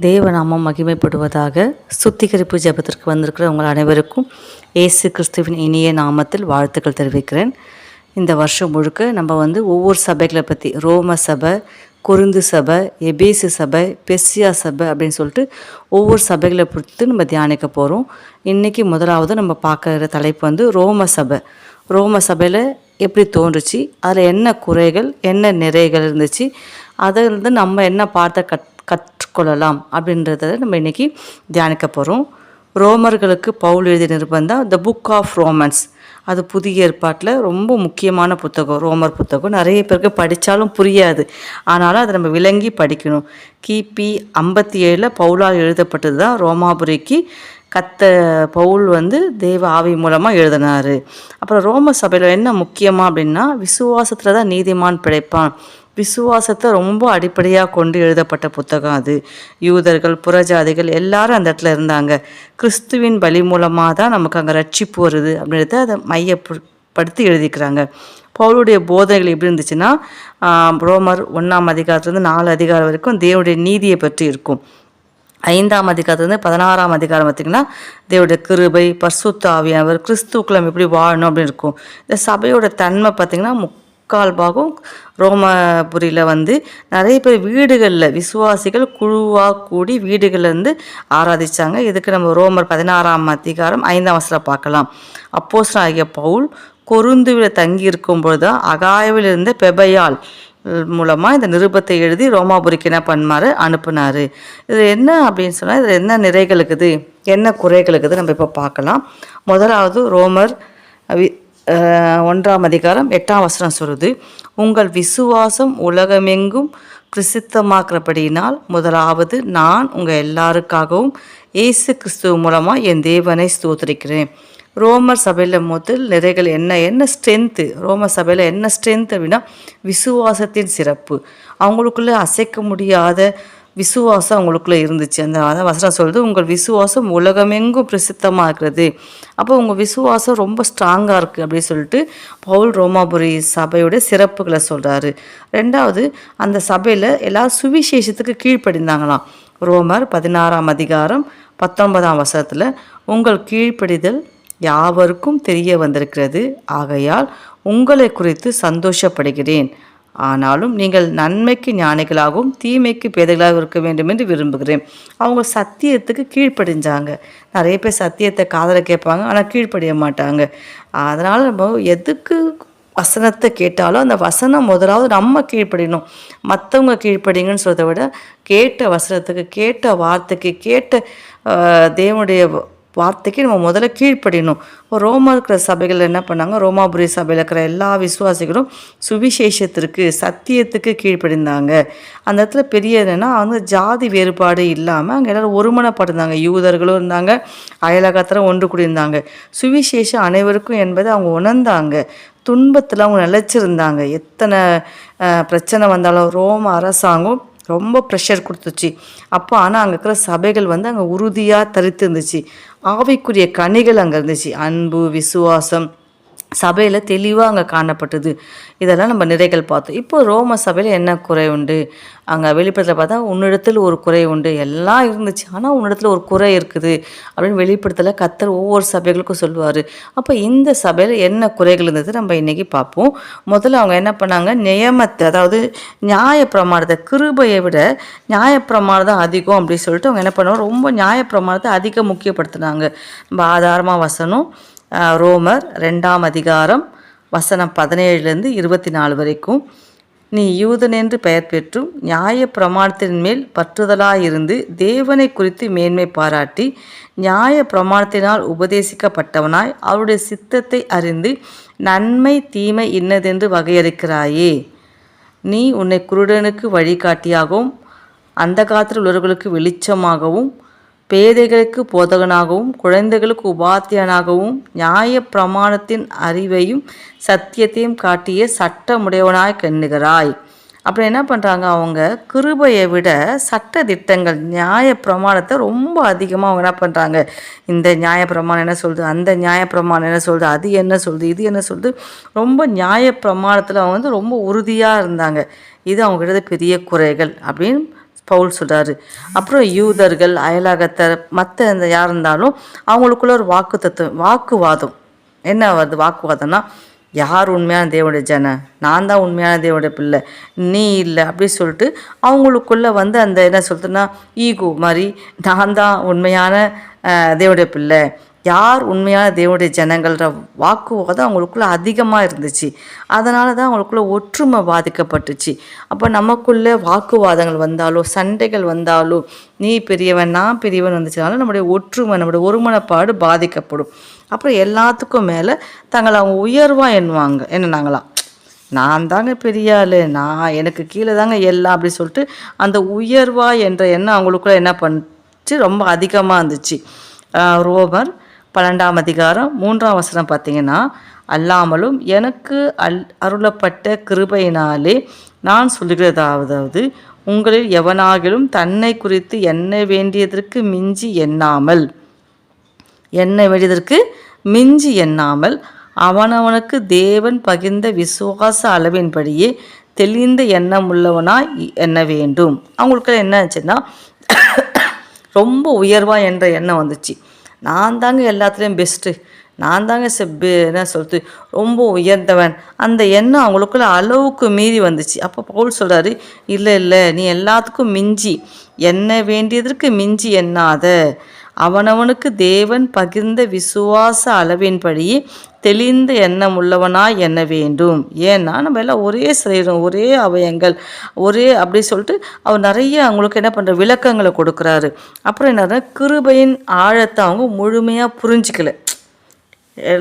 தேவநாமம் மகிமைப்படுவதாக சுத்திகரிப்பு ஜெபத்திற்கு வந்திருக்கிற உங்கள் அனைவருக்கும் இயேசு கிறிஸ்துவின் இனிய நாமத்தில் வாழ்த்துக்கள் தெரிவிக்கிறேன். இந்த வருஷம் முழுக்க நம்ம வந்து ஒவ்வொரு சபைகளை பற்றி ரோம சபை குருந்து சபை எபேசு சபை பெஸ்ஸியா சபை அப்படின்னு சொல்லிட்டு ஒவ்வொரு சபைகளை பொறுத்து நம்ம தியானிக்க போகிறோம் இன்றைக்கி முதலாவது நம்ம பார்க்குற தலைப்பு வந்து ரோம சபை. ரோம சபையில் எப்படி தோன்றுச்சு அதில் என்ன குறைகள் என்ன நிறைகள் இருந்துச்சு அதை வந்து நம்ம என்ன பார்த்த கட் கற்றுக்கொள்ளலாம் அப்படின்றத நம்ம இன்றைக்கி தியானிக்க போகிறோம் ரோமர்களுக்கு பவுல் எழுதிய நிருபந்தம் த புக் ஆஃப் ரோமன்ஸ் அது புதிய ஏற்பாட்டில் ரொம்ப முக்கியமான புத்தகம் ரோமர் புத்தகம். நிறைய பேருக்கு படித்தாலும் புரியாது. ஆனாலும் அதை நம்ம விளங்கி படிக்கணும். கிபி ஐம்பத்தி ஏழில் பவுலால் எழுதப்பட்டது தான் ரோமாபுரிக்கு கத்த பவுல் வந்து தேவ ஆவி மூலமாக எழுதினார். அப்புறம் ரோம சபையில் என்ன முக்கியமாக அப்படின்னா விசுவாசத்தில் தான் நீதிமான் பிழைப்பான். விசுவாசத்தை ரொம்ப அடிப்படையாக கொண்டு எழுதப்பட்ட புத்தகம் அது. யூதர்கள் புறஜாதிகள் எல்லாரும் அந்த இடத்துல இருந்தாங்க. கிறிஸ்துவின் பலி மூலமாக தான் நமக்கு அங்கே ரட்சிப்பு வருது அப்படின்றத அதை மையப்படுத்தி எழுதிக்கிறாங்க. பவுலுடைய போதைகள் எப்படி இருந்துச்சுன்னா ரோமர் ஒன்றாம் அதிகாரத்துலேருந்து நாலு அதிகாரம் வரைக்கும் தேவனுடைய நீதியை பற்றி இருக்கும். ஐந்தாம் அதிகாரத்துலேருந்து பதினாறாம் அதிகாரம் பார்த்திங்கன்னா தேவனுடைய கிருபை பர்சுத்தாவியவர் ஆவியானவர் கிறிஸ்துக்குள்ள எப்படி வாழணும் அப்படின்னு இருக்கும். இந்த சபையோட தன்மை பார்த்திங்கன்னா முக்கால் பாகம் ரோமபுரியில் வந்து நிறைய பேர் வீடுகளில் விசுவாசிகள் குழுவாக கூடி வீடுகளில் இருந்து ஆராதிச்சாங்க. இதுக்கு நம்ம ரோமர் பதினாறாம் அதிகாரம் ஐந்தாம் வசனம் பார்க்கலாம். அப்போஸ் ஆகிய பவுல் கொருந்துவில் தங்கி இருக்கும்பொழுது தான் அகாயவில் இருந்த பெபையால் மூலமாக இந்த நிருபத்தை எழுதி ரோமாபுரிக்கு என்ன பண்ணார் அனுப்புனார். இது என்ன அப்படின்னு சொன்னால் இதில் என்ன நிறைகள் இருக்குது என்ன குறைகள் இருக்குது நம்ம இப்போ பார்க்கலாம். முதலாவது ரோமர் ஒன்றாம் அதிகாரம் எட்டாம் வசனம் சொல்லுது உங்கள் விசுவாசம் உலகமெங்கும் பிரசித்தமாக்கிறபடியினால் முதலாவது நான் உங்கள் எல்லாருக்காகவும் இயேசு கிறிஸ்துவ மூலமாக என் தேவனை ஸ்தோத்திரிக்கிறேன். ரோமர் சபையில் முதல் நிறைகள் என்ன என்ன ஸ்ட்ரென்த்து ரோமர் சபையில் என்ன ஸ்ட்ரென்த் அப்படின்னா விசுவாசத்தின் சிறப்பு. அவங்களுக்குள்ளே அசைக்க முடியாத விசுவாசம் உங்களுக்குள்ளே இருந்துச்சு. அந்த அதான் வசனம் சொல்லுது உங்கள் விசுவாசம் உலகமெங்கும் பிரசித்தமாக இருக்கிறது. அப்போ உங்கள் விசுவாசம் ரொம்ப ஸ்ட்ராங்காக இருக்குது அப்படின்னு சொல்லிட்டு பவுல் ரோமாபுரி சபையோட சிறப்புகளை சொல்கிறாரு ரெண்டாவது அந்த சபையில் எல்லா சுவிசேஷத்துக்கு கீழ்ப்படிந்தாங்களாம். ரோமர் பதினாறாம் அதிகாரம் பத்தொன்பதாம் வசனத்தில் உங்கள் கீழ்ப்படிதல் யாவருக்கும் தெரிய வந்திருக்கிறது. ஆகையால் உங்களை குறித்து சந்தோஷப்படுகிறேன். ஆனாலும் நீங்கள் நன்மைக்கு ஞானிகளாகவும் தீமைக்கு பேதைகளாகவும் இருக்க வேண்டும் என்று விரும்புகிறேன். அவங்க சத்தியத்துக்கு கீழ்ப்படிஞ்சாங்க. நிறைய பேர் சத்தியத்தை காதலை கேட்பாங்க ஆனால் கீழ்ப்படிய மாட்டாங்க. அதனால் நம்ம எதுக்கு வசனத்தை கேட்டாலும் அந்த வசனம் முதலாவது நம்ம கீழ்ப்படியணும். மற்றவங்க கீழ்ப்படிங்கன்னு சொல்கிறத விட கேட்ட வசனத்துக்கு கேட்ட வார்த்தைக்கு கேட்ட தேவனுடைய வார்த்தைக்கு நம்ம முதல்ல கீழ்ப்படியணும். இப்போ ரோமா இருக்கிற சபைகள் என்ன பண்ணாங்க? ரோமாபுரி சபையில் இருக்கிற எல்லா விசுவாசிகளும் சுவிசேஷத்திற்கு சத்தியத்துக்கு கீழ்ப்படிந்தாங்க. அந்த இடத்துல பெரிய என்னென்னா அவங்க ஜாதி வேறுபாடு இல்லாமல் அங்கே எல்லோரும் ஒருமனப்பட்டிருந்தாங்க யூதர்களும் இருந்தாங்க அயலகத்தில் ஒன்று கூடியிருந்தாங்க. சுவிசேஷம் அனைவருக்கும் என்பதை அவங்க உணர்ந்தாங்க. துன்பத்தில் அவங்க நிலைச்சிருந்தாங்க. எத்தனை பிரச்சனை வந்தாலும் ரோம அரசாங்கம் ரொம்ப ப்ரெஷர் கொடுத்துச்சு. அப்போ ஆனால் அங்கே இருக்கிற சபைகள் வந்து அங்கே உறுதியாக தரித்து இருந்துச்சு ஆவிக்குரிய கனிகள் அங்கே இருந்துச்சு. அன்பு விசுவாசம் சபையில் தெளிவாக அங்கே காணப்பட்டது. இதெல்லாம் நம்ம நிறைகள் பார்த்தோம். இப்போ ரோம சபையில் என்ன குறை உண்டு? அங்கே வெளிப்படத்தில் பார்த்தா உன்னிடத்தில் ஒரு குறை உண்டு. எல்லாம் இருந்துச்சு. ஆனால் உன்னிடத்தில் ஒரு குறை இருக்குது. அப்படின்னு வெளிப்படத்தில் கத்தர் ஒவ்வொரு சபைகளுக்கும் சொல்லுவார். அப்போ இந்த சபையில் என்ன குறைகள் இருந்தது? நம்ம இன்றைக்கி பார்ப்போம். முதல்ல அவங்க என்ன பண்ணாங்க? நியமத்தை அதாவது நியாயப்பிரமாணத்தை கிருபையை விட நியாயப்பிரமாணம் தான் அதிகம் அப்படின்னு சொல்லிட்டு அவங்க என்ன பண்ணுவாங்க ரொம்ப நியாயப்பிரமாணத்தை அதிகம் முக்கியப்படுத்துனாங்க. நம்ம ஆதாரமாக வசனம் ரோமர் ரெண்டாம் அதிகாரம் வசனம் பதினேழுலேருந்து இருபத்தி நாலு வரைக்கும். நீ யூதன் என்று பெயர் பெற்றும் நியாய பிரமாணத்தின் மேல் பற்றுதலாயிருந்து தேவனை குறித்து மேன்மை பாராட்டி நியாய பிரமாணத்தினால் உபதேசிக்கப்பட்டவனாய் அவருடைய சித்தத்தை அறிந்து நன்மை தீமை இன்னதென்று வகையறுக்கிறாயே. நீ உன்னை குருடனுக்கு வழிகாட்டியாகவும் அந்த காலத்தில் உள்ளவர்களுக்கு வெளிச்சமாகவும் பேதைகளுக்கு போதகனாகவும் குழந்தைகளுக்கு உபாத்தியனாகவும் நியாய பிரமாணத்தின் அறிவையும் சத்தியத்தையும் காட்டிய சட்டமுடையவனாய் கண்ணுகிறாய். அப்புறம் என்ன பண்ணுறாங்க அவங்க? கிருபையை விட சட்ட திட்டங்கள் நியாய பிரமாணத்தை ரொம்ப அதிகமாக அவங்க என்ன பண்ணுறாங்க இந்த நியாய பிரமாணம் என்ன சொல்லுது? அந்த நியாய பிரமாணம் என்ன சொல்லுது? அது என்ன சொல்லுது? இது என்ன சொல்லுது? ரொம்ப நியாய பிரமாணத்தில் அவங்க வந்து ரொம்ப உறுதியாக இருந்தாங்க. இது அவங்ககிட்ட பெரிய குறைகள் அப்படின்னு பவுல் சொல்கிறாரு அப்புறம் யூதர்கள் அயலாகத்தர் மற்ற இந்த யார் இருந்தாலும் அவங்களுக்குள்ள ஒரு வாக்கு தத்துவம் வாக்குவாதம். என்ன வருது வாக்குவாதம்னா யார் உண்மையான தேவனுடைய ஜன? நான் தான் உண்மையான தேவனுடைய பிள்ளை. நீ இல்லை. அப்படி சொல்லிட்டு அவங்களுக்குள்ள வந்து அந்த என்ன சொல்றதுன்னா ஈகோ மாதிரி நான் தான் உண்மையான தேவனுடைய பிள்ளை. யார் உண்மையான தேவனுடைய ஜனங்கள்ன்ற வாக்குவாதம் அவங்களுக்குள்ளே அதிகமாக இருந்துச்சு. அதனால தான் அவங்களுக்குள்ள ஒற்றுமை பாதிக்கப்பட்டுச்சு. அப்போ நமக்குள்ளே வாக்குவாதங்கள் வந்தாலோ சண்டைகள் வந்தாலோ நீ பெரியவன் நான் பெரியவன் வந்துச்சுனாலும் நம்முடைய ஒற்றுமை நம்முடைய ஒருமனப்பாடு பாதிக்கப்படும். அப்புறம் எல்லாத்துக்கும் மேலே தங்களை அவங்க உயர்வாக எண்ணுவாங்க என்னன்னாங்களாம் நான் தாங்க பெரிய ஆள் நான் எனக்கு கீழே தாங்க எல்லாம் அப்படி சொல்லிட்டு அந்த உயர்வா என்ற எண்ணம் அவங்களுக்குள்ள என்ன பண்ணிச்சு ரொம்ப அதிகமாக இருந்துச்சு. ரோமர் பன்னெண்டாம் அதிகாரம் மூன்றாம் வசனம் பார்த்தீங்கன்னா அல்லாமலும் எனக்கு அல் அருளப்பட்ட கிருபையினாலே நான் சொல்லுகிறதாவது உங்களில் எவனாகிலும் தன்னை குறித்து எண்ண வேண்டியதற்கு மிஞ்சி எண்ணாமல் எண்ண வேண்டியதற்கு மிஞ்சி எண்ணாமல் அவனவனுக்கு தேவன் பகிர்ந்த விசுவாச அளவின்படியே தெளிந்த எண்ணம் உள்ளவனாய் எண்ண வேண்டும். அவங்களுக்கு என்ன ஆச்சுன்னா ரொம்ப உயர்வாக என்ற எண்ணம் வந்துச்சு. நான் தாங்க எல்லாத்துலேயும் பெஸ்ட்டு நான் தாங்க செப்பு என்ன சொல்றது ரொம்ப உயர்ந்தவன். அந்த எண்ணம் அவங்களுக்குள்ள அளவுக்கு மீறி வந்துச்சு. அப்போ பவுல் சொல்றாரு இல்லை இல்லை நீ எல்லாத்துக்கும் மிஞ்சி. என்ன வேண்டியதற்கு மிஞ்சி எண்ணாத. அவனவனுக்கு தேவன் பகிர்ந்த விசுவாச அளவின்படி தெளிந்த எண்ணம் உள்ளவனாய் எண்ண வேண்டும்? ஏன்னா நம்ம எல்லாம் ஒரே சரீரம் ஒரே அவயங்கள் ஒரே அப்படி சொல்லிட்டு அவர் நிறைய அவங்களுக்கு என்ன பண்ணுற விளக்கங்களை கொடுக்குறாரு. அப்புறம் என்னன்னா கிருபையின் ஆழத்தை அவங்க முழுமையாக புரிஞ்சிக்கல.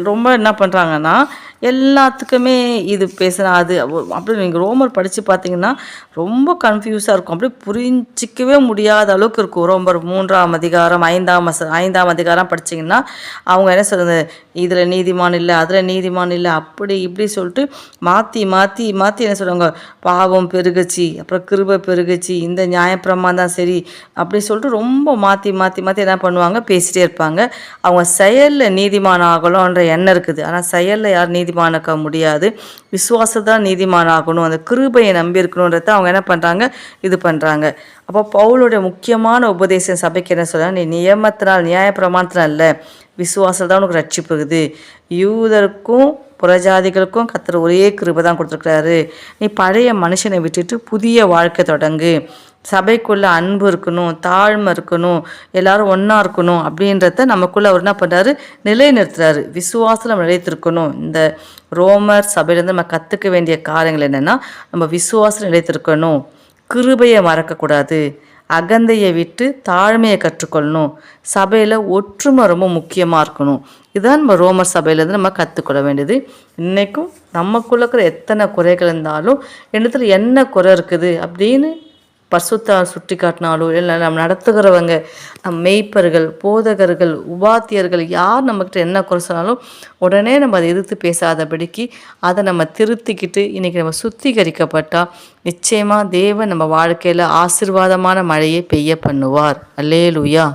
ரொம்ப என்ன பண்ணுறாங்கன்னா எல்லாத்துக்குமே இது பேசுனா அது அப்படி நீங்கள் ரோமர் படித்து பார்த்தீங்கன்னா ரொம்ப கன்ஃபியூஸாக இருக்கும். அப்படியே புரிஞ்சிக்கவே முடியாத அளவுக்கு இருக்கும். ரோமர் மூன்றாம் அதிகாரம் ஐந்தாம் ஐந்தாம் அதிகாரம் படிச்சீங்கன்னா அவங்க என்ன சொல்கிறது இதில் நீதிமான் இல்லை அதில் நீதிமான் இல்லை அப்படி இப்படி சொல்லிட்டு மாற்றி மாற்றி மாற்றி என்ன சொல்லுவாங்க பாவம் பெருகுச்சு அப்புறம் கிருபை பெருகச்சி இந்த நியாயப்பிரமான் தான் சரி அப்படி சொல்லிட்டு ரொம்ப மாற்றி மாற்றி மாற்றி என்ன பண்ணுவாங்க? பேசிகிட்டே இருப்பாங்க. அவங்க செயலில் நீதிமான் ஆகலோன்ற எண்ணம் இருக்குது. ஆனால் செயலில் யார் நீதி நீதிமானாக்க முடியாது. விசுவாசத்தான் நீதிமான் ஆகணும் அந்த கிருபையை நம்பி இருக்கணுன்றத அவங்க என்ன பண்ணுறாங்க இது பண்ணுறாங்க அப்போ பவுலுடைய முக்கியமான உபதேசம் சபைக்கு என்ன சொல்கிறாங்க நீ நியமத்தினால் நியாயப்பிரமாணத்தினால் இல்லை விசுவாசம் தான் உனக்கு ரட்சிப்புகுது யூதருக்கும் புறஜாதிகளுக்கும் கத்துற ஒரே கிருபை தான் கொடுத்துருக்குறாரு. நீ பழைய மனுஷனை விட்டுட்டு புதிய வாழ்க்கை தொடங்கு. சபைக்குள்ளே அன்பு இருக்கணும் தாழ்மை இருக்கணும் எல்லாரும் ஒன்றா இருக்கணும் அப்படின்றத நமக்குள்ளே அவர் என்ன பண்ணுறாரு நிலைநிறுத்துறாரு. விசுவாசம் நம்ம நிலைத்திருக்கணும். இந்த ரோமர் சபையிலேருந்து நம்ம கற்றுக்க வேண்டிய காரியங்கள் என்னென்னா நம்ம விசுவாசம் நிலைத்திருக்கணும். கிருபையை மறக்கக்கூடாது. அகந்தையை விட்டு தாழ்மையை கற்றுக்கொள்ளணும். சபையில் ஒற்றுமை ரொம்ப முக்கியமாக இருக்கணும். இதுதான் நம்ம ரோமர் சபையிலேருந்து நம்ம கற்றுக்கொள்ள வேண்டியது. இன்றைக்கும் நமக்குள்ளே இருக்கிற எத்தனை குறைகள் இருந்தாலும் என்னத்துல என்ன குறை இருக்குது அப்படின்னு பசுத்தால் சுட்டி காட்டினாலோ இல்லை நம்ம நடத்துகிறவங்க நம் மெய்ப்பர்கள் போதகர்கள் உபாத்தியர்கள் யார் நம்மக்கிட்ட என்ன குறை சொன்னாலும் உடனே நம்ம அதை எதிர்த்து பேசாதபடிக்கு அதை நம்ம திருத்திக்கிட்டு இன்றைக்கி நம்ம சுத்திகரிக்கப்பட்டால் நிச்சயமாக தேவன் நம்ம வாழ்க்கையில் ஆசீர்வாதமான மழையை பெய்ய பண்ணுவார். அல்லேலூயா.